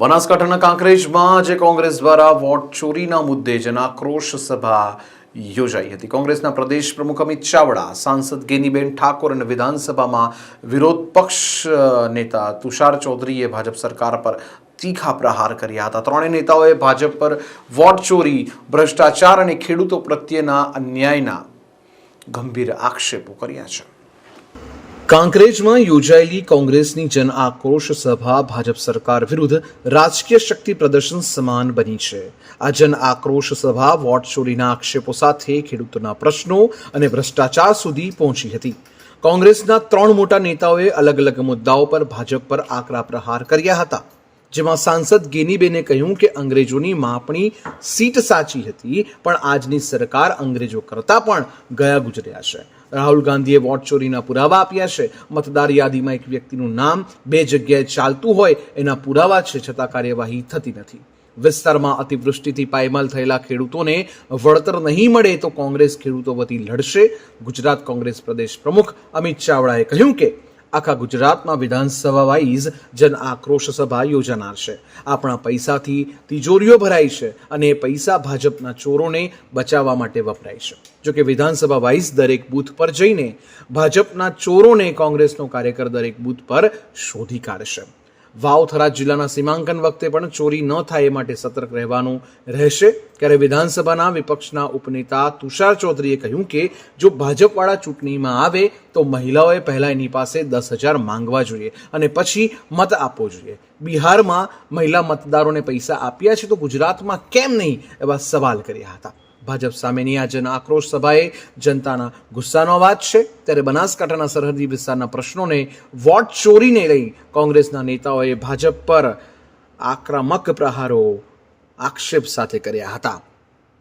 બનાસકાંઠાના કાંકરેજમાં આજે કોંગ્રેસ દ્વારા વોટ ચોરીના મુદ્દે જનાક્રોશ સભા યોજાઈ હતી. કોંગ્રેસના પ્રદેશ પ્રમુખ અમિત ચાવડા, સાંસદ ગેનીબેન ઠાકોર અને વિધાનસભામાં વિરોધ પક્ષ નેતા તુષાર ચૌધરીએ ભાજપ સરકાર પર તીખા પ્રહાર કર્યા હતા. ત્રણેય નેતાઓએ ભાજપ પર વોટ ચોરી, ભ્રષ્ટાચાર અને ખેડૂતો પ્રત્યેના અન્યાયના ગંભીર આક્ષેપો કર્યા છે. કાંકરેજમાં યોજાયેલી કોંગ્રેસની જન આક્રોશ સભા ભાજપ સરકાર વિરુદ્ધ રાજકીય શક્તિ પ્રદર્શન સમાન બની છે. આ જન આક્રોશ સભા વોટ ચોરીના આક્ષેપો સાથે ખેડૂતોના પ્રશ્નો અને ભ્રષ્ટાચાર સુધી પહોંચી હતી. કોંગ્રેસના ત્રણ મોટા નેતાઓએ અલગ અલગ મુદ્દાઓ પર ભાજપ પર આકરા પ્રહાર કર્યા હતા. જેમાં સાંસદ ગેનીબેને કહ્યું કે અંગ્રેજોની માપણી સીટ સાચી હતી, પણ આજની સરકાર અંગ્રેજો કરતાં પણ ગયા ગુજર્યા છે. રાહુલ ગાંધીએ વોટ ચોરીના પુરાવા આપ્યા છે. મતદાર યાદીમાં એક વ્યક્તિનું નામ બે જગ્યાએ ચાલતું હોય એના પુરાવા છે, છતાં કાર્યવાહી થતી નથી. વિસ્તારમાં અતિવૃષ્ટિથી પાયમાલ થયેલા ખેડૂતોને વળતર નહીં મળે તો કોંગ્રેસ ખેડૂતો વતી લડશે. ગુજરાત કોંગ્રેસ પ્રદેશ પ્રમુખ અમિત ચાવડાએ કહ્યું કે આખા ગુજરાતમાં વિધાનસભા વાઇઝ જન આક્રોશ સભા યોજાનાર છે. આપણા પૈસાથી તિજોરીઓ ભરાઈ છે અને એ પૈસા ભાજપના ચોરોને બચાવવા માટે વપરાય છે. જોકે વિધાનસભા વાઇઝ દરેક બૂથ પર જઈને ભાજપના ચોરોને કોંગ્રેસનો કાર્યકર દરેક બૂથ પર શોધી કાઢશે. વાવ થરાદ જિલ્લાના સીમાંકન વખતે પણ ચોરી ન થાય એ માટે સતર્ક રહેવાનું રહેશે. ત્યારે વિધાનસભાના વિપક્ષના ઉપનેતા તુષાર ચૌધરીએ કહ્યું કે, જો ભાજપવાળા ચૂંટણીમાં આવે, તો મહિલાઓએ પહેલાં એની પાસે દસ હજાર માંગવા જોઈએ અને પછી મત આપવો જોઈએ. બિહારમાં મહિલા મતદારોને પૈસા આપ્યા છે તો ગુજરાતમાં કેમ નહીં એવા સવાલ કર્યા હતા. ભાજપ સામેની આ જન આક્રોશ સભાએ જનતાના ગુસ્સાનો અવાજ છે. ત્યારે બનાસકાંઠાના સરહદી વિસ્તારના પ્રશ્નોને વોટ ચોરીને લઈ કોંગ્રેસના નેતાઓએ ભાજપ પર આક્રમક પ્રહારો આક્ષેપ સાથે કર્યા હતા.